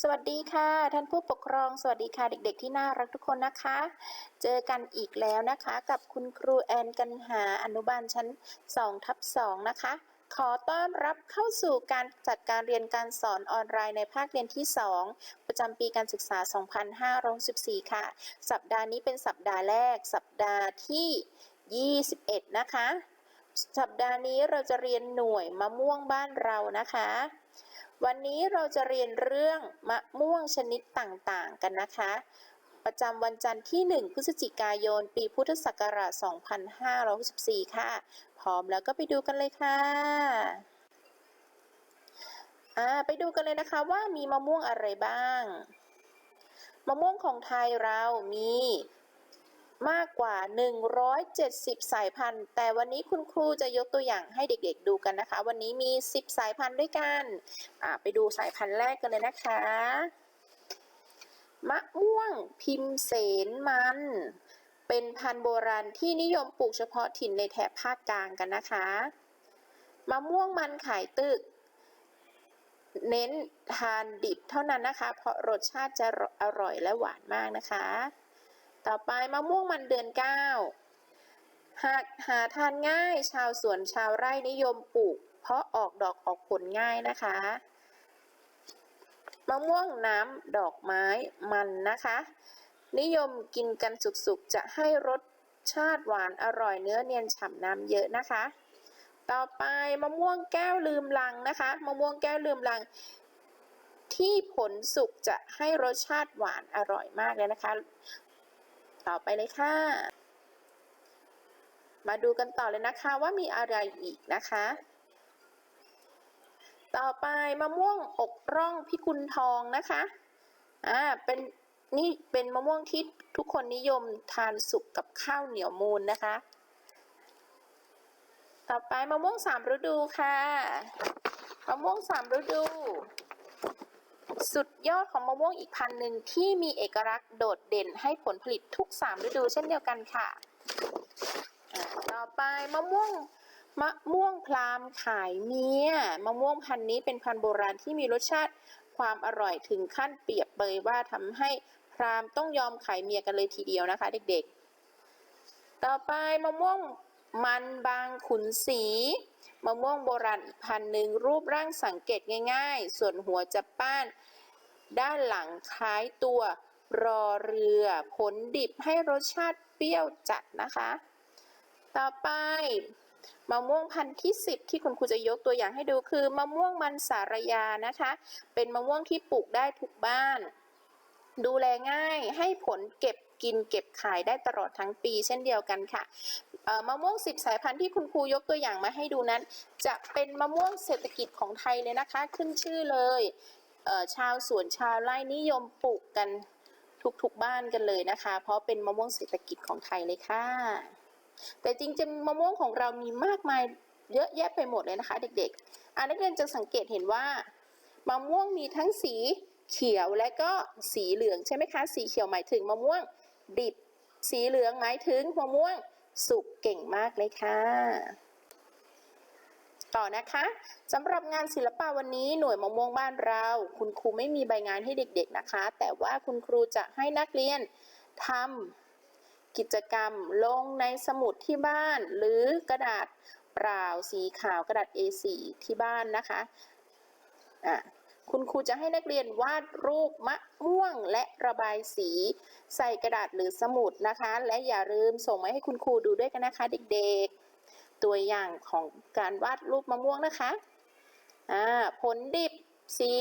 สวัสดีค่ะ ท่านผู้ปกครองสวัสดีค่ะเด็ก ๆ ที่น่ารักทุกคนนะคะ เจอกันอีกแล้วนะคะ กับคุณครูแอนกันหาอนุบาลชั้น2ทับ2นะคะ ขอต้อนรับเข้าสู่การจัดการเรียนการสอนออนไลน์ในภาคเรียนที่ 2 ประจำปีการศึกษา 2564 ค่ะ สัปดาห์นี้เป็นสัปดาห์แรก สัปดาห์ที่ 21 นะคะ สัปดาห์นี้เราจะเรียนหน่วยมะม่วงบ้านเรานะคะ วันนี้เราจะเรียนเรื่องมะม่วงชนิดต่างๆ กันนะคะ ประจำวันจันทร์ที่ 1 พฤศจิกายน ปีพุทธศักราช 2564 ค่ะ พร้อมแล้วก็ไปดูกันเลยค่ะไปดูกันเลยนะคะว่ามีมะม่วงอะไรบ้าง มะม่วงของไทยเรามี มากกว่า 170 สายพันธุ์ แต่วันนี้คุณครูจะยกตัวอย่างให้เด็กๆดูกันนะคะ วันนี้มี 10 สายพันธุ์ด้วยกันไปดูสายพันธุ์แรกกันเลยนะคะ มะม่วงพิมเสนมัน เป็นพันธุ์โบราณที่นิยมปลูกเฉพาะถิ่นในแถบภาคกลางกันนะคะ มะม่วงมันขายตึกเน้นทานดิบเท่านั้นนะคะ เพราะรสชาติจะอร่อยและหวานมากนะคะ ต่อไปมะม่วงมันเดือนเก้าหากหาทานง่ายชาวสวนชาวไร่นิยมปลูก เพราะออกดอกออกผลง่ายนะคะ มะม่วงน้ำดอกไม้มันนะคะ นิยมกินกันสุกๆ จะให้รสชาติหวานอร่อยเนื้อเนียนฉ่ำน้ำเยอะนะคะ ต่อไปมะม่วงแก้วลืมลังนะคะ มะม่วงแก้วลืมลัง ที่ผลสุกจะให้รสชาติหวานอร่อยมากเลยนะคะ ต่อไปเลยค่ะ มาดูกันต่อเลยนะคะว่ามีอะไรอีกนะคะ ต่อไปมะม่วงอกร่องพิกุลทองนะคะ อ่า เป็นนี่เป็นมะม่วงที่ทุกคนนิยมทานสุกกับข้าวเหนียวมูนนะคะ ต่อไปมะม่วงสามฤดูค่ะ มะม่วงสามฤดู สุดยอดของมะม่วงอีกพันหนึ่งที่มีเอกลักษณ์โดดเด่นให้ผลผลิตทุกสามฤดูเช่นเดียวกันค่ะ ต่อไปมะม่วงมะม่วงพรามขายเมียมะม่วงพันนี้เป็นพันโบราณที่มีรสชาติความอร่อยถึงขั้นเปรียบเปยว่าทำให้พรามต้องยอมขายเมียกันเลยทีเดียวนะคะ เด็กๆ ต่อไปมะม่วง มันบางขุนสีมะม่วงโบราณอีกพันหนึ่งรูปร่างสังเกตง่าย ๆ ส่วนหัวจะป้าน ด้านหลังคล้ายตัวรอเรือผลดิบให้รสชาติเปรี้ยวจัดนะคะ ต่อไปมะม่วงพันธุ์ที่ 10 ที่คุณครูจะยกตัวอย่างให้ดูคือมะม่วงมันสารยานะคะ เป็นมะม่วงที่ปลูกได้ทุกบ้าน ดูแลง่ายให้ผลเก็บ กินเก็บขายได้ตลอดทั้งปี เช่นเดียวกันค่ะมะม่วงสิบสายพันธุ์ที่คุณครูยกตัวอย่างมาให้ดูนั้น จะเป็นมะม่วงเศรษฐกิจของไทยเลยนะคะ ขึ้นชื่อเลยชาวสวนชาวไร่นิยมปลูกกันทุกๆบ้านกันเลยนะคะ เพราะเป็นมะม่วงเศรษฐกิจของไทยเลยค่ะ แต่จริงๆมะม่วงของเรามีมากมายเยอะแยะไปหมดเลยนะคะ เด็กๆอันนักเรียนจะสังเกตเห็นว่ามะม่วงมีทั้งสีเขียวและก็สีเหลืองใช่ไหมคะ สีเขียวหมายถึงมะม่วง ดิบ สีเหลืองหมายถึงมะม่วงสุกเก่งมากเลยค่ะ ต่อนะคะสำหรับงานศิลปะวันนี้หน่วยมะม่วงบ้านเรา คุณครูไม่มีใบงานให้เด็กๆนะคะ แต่ว่าคุณครูจะให้นักเรียนทำกิจกรรมลงในสมุดที่บ้าน หรือกระดาษเปล่าสีขาวกระดาษ A4 ที่บ้านนะคะอะ คุณครูจะให้นักเรียนวาดรูปมะม่วงและระบายสี ใส่กระดาษหรือสมุดนะคะ และอย่าลืมส่งมาให้คุณครูดูด้วยกันนะคะเด็กๆ ตัวอย่างของการวาดรูปมะม่วงนะคะอ่าผลดิบสี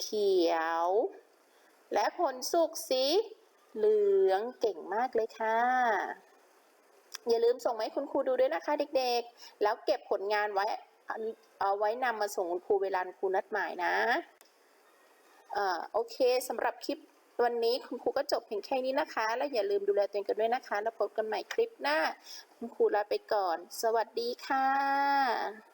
เขียว และผลสุกสีเหลืองเก่งมากเลยค่ะ อย่าลืมส่งมาให้คุณครูดูด้วยนะคะเด็กๆ แล้วเก็บผลงานไว้ เอาไว้นำมาส่งคุณครูเวลาครูนัดหมายนะอ่าโอเคสำหรับคลิปวันนี้คุณครูก็จบเพียงแค่นี้นะคะ และอย่าลืมดูแลตัวเองกันด้วยนะคะ แล้วพบกันใหม่คลิปหน้า คุณครูลาไปก่อน สวัสดีค่ะ